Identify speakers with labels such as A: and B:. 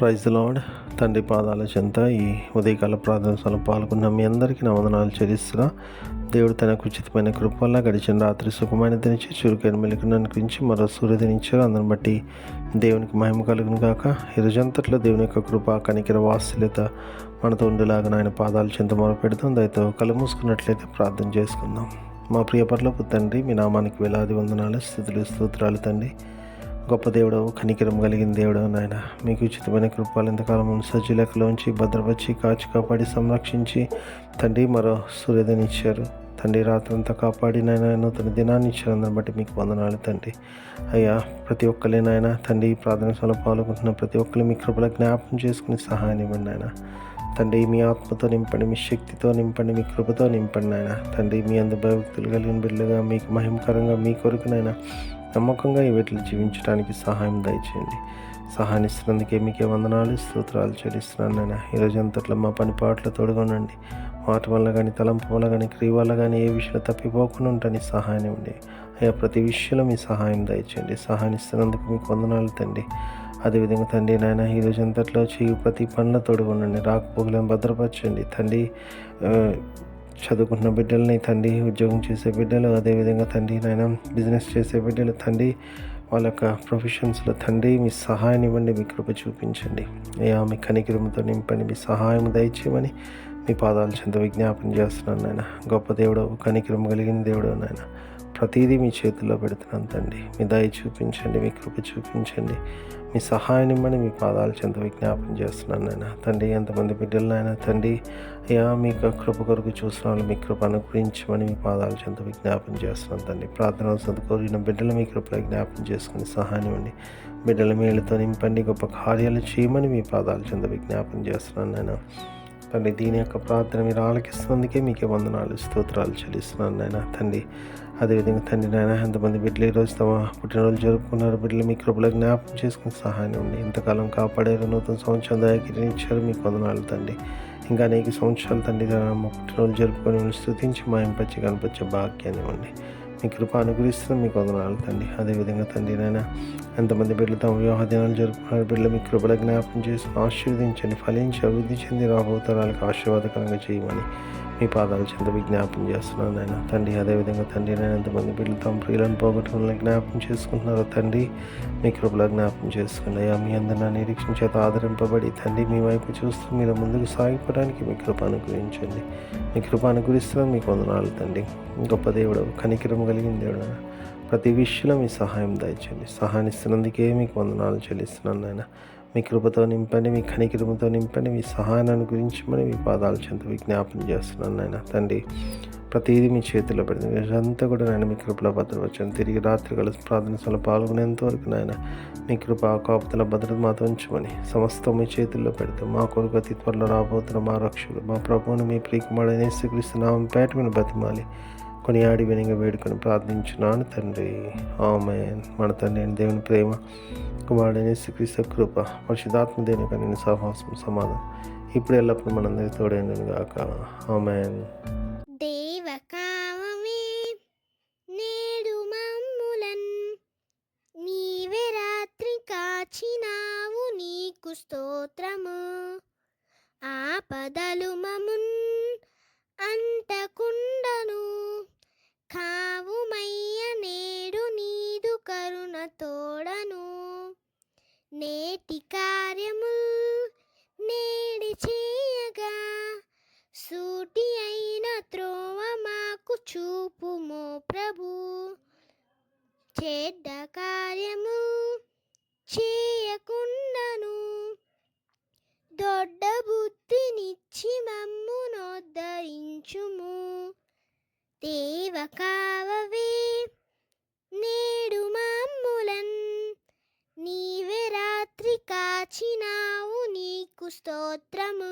A: Praise lord తండ్రి పాదాల చెంత ఈ ఉదయకాల ప్రార్థనలో పాల్గొన్న మీ అందరికీ నా వందనాలు చెల్లిస్తున్నా. దేవుడు తనకు ఉచితమైన కృపల్లా గడిచిన రాత్రి సుఖమైన దినించి చురుకైన మెలుకును అనుకరించి మరో సూర్యదినిచ్చారు అందరిని బట్టి దేవునికి మహిమ కలుగును కాక ఈ రోజంతట్లో దేవుని యొక్క కృప కనికర వాత్సల్యత మనతో ఉండేలాగా ఆయన పాదాలు చెంత మొర పెడతాం దయతో కళ్ళు మూసుకున్నట్లయితే ప్రార్థన చేసుకుందాం. మా ప్రియ తండ్రి మీ నామానికి వేలాది వందనాలు స్థుతులు స్తోత్రాలు తండ్రి. గొప్ప దేవుడవు కనికరం కలిగిన దేవుడవు నాయన. మీకు ఉచితమైన కృపాలు ఎంతకాలం సజ్జులకలోంచి భద్రపరిచి కాచి కాపాడి సంరక్షించి తండ్రి మరో సూర్యోదయనిచ్చారు తండ్రి రాత్రంతా కాపాడి నాయన నూతన దినాన్ని ఇచ్చారు బట్టి మీకు వందనాలు తండ్రి. అయ్యా ప్రతి ఒక్కరే నాయన తండ్రి ప్రార్థన సభలో పాల్గొంటున్న ప్రతి ఒక్కరు మీ కృపల జ్ఞాపకం చేసుకుని సహాయం ఇవ్వండి నాయన. తండ్రి మీ ఆత్మతో నింపండి మీ శక్తితో నింపండి మీ కృపతో నింపండి నాయన. తండ్రి మీ అందు భయభక్తులు కలిగిన బిడ్డలుగా మీకు మహిమకరంగా మీ కొరకునైనా నమ్మకంగా ఈ వీటిని జీవించడానికి సహాయం దయచేయండి. సహాయం ఇస్తున్నందుకే మీకే వందనాలు స్తోత్రాలు చెల్లిస్తున్నాను నేను ఈరోజు అంతట్లో మా పని పాటలు తొడగొనండి. మాట వల్ల కానీ తలంపు వల్ల కానీ క్రియ వల్ల కానీ ఏ విషయంలో తప్పిపోకుండా ఉంటాను సహాయం ఇవ్వండి అయ్యా ప్రతి విషయంలో మీ సహాయం దయచేయండి. సహాయం ఇస్తున్నందుకు మీకు వందనాలు తండ్రి. అదేవిధంగా తండ్రి నాయన ఈరోజు అంతట్లో చేయు ప్రతి పనుల తోడుగుండండి రాకపోకలను భద్రపరచండి. తండ్రి చదువుకుంటున్న బిడ్డలని తండ్రి ఉద్యోగం చేసే బిడ్డలు అదేవిధంగా తండ్రి నాయన బిజినెస్ చేసే బిడ్డలు తండ్రి వాళ్ళ యొక్క ప్రొఫెషన్స్లో తండ్రి మీ సహాయం ఇవ్వండి మీ కృప చూపించండి. అయ్యా మీ కనికిరముతో నింపండి మీ సహాయం దయచేయమని మీ పాదాలు చెంత విజ్ఞాపన చేస్తున్నాను నాయన. గొప్ప దేవుడు కనికిరం కలిగిన దేవుడు నాయన. ప్రతిదీ మీ చేతుల్లో పెడుతున్నాను తండ్రి మీ దయ చూపించండి మీ కృప చూపించండి. మీ సహాయం ఇమ్మని మీ పాదాల చెంత విజ్ఞాపన చేస్తున్నాను నాయన. తండ్రి ఎంతమంది బిడ్డలు తండ్రి అయ్యా మీ కృప కొరకు చూసిన వాళ్ళు మీ కృప అనుగ్రహించమని మీ పాదాల చెంత విజ్ఞాపన చేస్తున్నాను తండ్రి. ప్రార్థన కోరిన బిడ్డలు మీ కృపలో జ్ఞాపం చేసుకుని సహాయం ఇవ్వండి. బిడ్డల మేలుతో నింపండి గొప్ప కార్యాలు చేయమని మీ పాదాల చెంత విజ్ఞాపన చేస్తున్నాను నాయన. తండ్రి దీని యొక్క ప్రార్థన మీరు ఆలకిస్తున్నందుకే మీకే వందనాలు స్తోత్రాలు చెల్లిస్తున్నాను నాయన. తండ్రి అదేవిధంగా తండ్రి నాయన ఎంతమంది బిడ్డలు ఈరోజు తమ పుట్టినరోజు జరుపుకున్నారు? బిడ్డలు మీ కృపలో జ్ఞాపకం చేసుకుని సహాయం ఉంది ఇంతకాలం కాపాడారు? నూతన సంవత్సరం దయాకిరించారు ఇచ్చారు మీకు వందనాలు తండ్రి. ఇంకా అనేక సంవత్సరాలు తండ్రి మా పుట్టినరోజు జరుపుకొని స్థుతించి మా ఇంపచ్చి కనిపించే భాగ్యాన్ని ఇవ్వండి. మీ కృప అనుగ్రహిస్తున్న మీకు వందనాలు తండ్రి. అదేవిధంగా తండ్రి నాయన ఎంతమంది బిడ్డలు తమ వివాహ దినాలు జరుపుకున్నారు బిడ్డలు మీ కృపల జ్ఞాపకం చేసి ఆశీర్వదించండి ఫలించి అభివృద్ధి చెంది రాబోతరాలకు ఆశీర్వాదకరంగా చేయమని మీ పాదాలు చెంత విజ్ఞాపం చేస్తున్నాను నాయన. తండ్రి అదేవిధంగా తండ్రి నేను ఎంతమంది బిడ్డలు తమ ప్రియులను పోగొట్టడం జ్ఞాపకం చేసుకుంటున్నారో తండ్రి మీ కృపలో జ్ఞాపకం చేసుకుని అయ్యా మీ అందరి నా నిరీక్షణ చేత ఆదరింపబడి తండ్రి మీ వైపు చూస్తూ మీరు ముందుకు సాగిపోవడానికి మీ కృప అనుగ్రహించండి. మీ కృప అనుగ్రహిస్తున్న మీకు వందనాలు తండ్రి. గొప్ప దేవుడు కనికరం కలిగిన దేవుడు ప్రతి విషయంలో మీ సహాయం దయచండి సహాయం ఇస్తున్నందుకే మీకు వందనాలు చెల్లిస్తున్నాను నాయన. మీ కృపతో నింపండి మీ కనికృపతో నింపండి మీ సహాయాన్ని గురించి మరి మీ పాదాలు చెంత విజ్ఞాపన చేస్తున్నాను నాయన. తండ్రి ప్రతిదీ మీ చేతిలో పెడుతుంది అంతా కూడా నేను మీ కృపలో భద్రపరచాను తిరిగి రాత్రి కలిసి ప్రార్థనలో పాల్గొనేంత వరకు నాయన మీ కృప కాపుతల భద్రత మాతో ఉంచమని సమస్తం మీ చేతుల్లో పెడతాం. మా కొరకు అతి త్వరలో రాబోతున్న మా రక్షకుడు మా ప్రభువుని మీ ప్రియకుమారుడైన యేసుక్రీస్తు పేట మీద బతిమాలి. కొని ఆడి వినిగా వేడుకొని ప్రార్థించున్నాను తండ్రి. ఆమె మన తండ్రి అయిన దేవుని ప్రేమ కుమారుడైన శ్రీక్రీస్తు కృప పరిశుధాత్మ దేవుని నేను సహవాసం సమాధానం ఇప్పుడు ఎల్లప్పుడు మనందరి తోడైందని గాక. ఆమెన్.
B: దేవకామమే నేడు నీవే రాత్రి కాచినావు నీకు స్తోత్రము. ఆపదలు మమున్ అంటకుండను కావుమయ్య నేడు నీదు కరుణ తోడను. నేటి కార్యము నేడి చేయగా సూటి అయిన త్రోవ మాకు చూపుమో ప్రభు. చెడ్డ కార్యము చేయకుండాను. దొడ్డ బుద్ధినిచ్చి మమ్మునోద్ధరించుము తే దేవ కావవే నేడు మామ్ములన్ నీవే రాత్రి కాచినావు నీకు స్తోత్రము.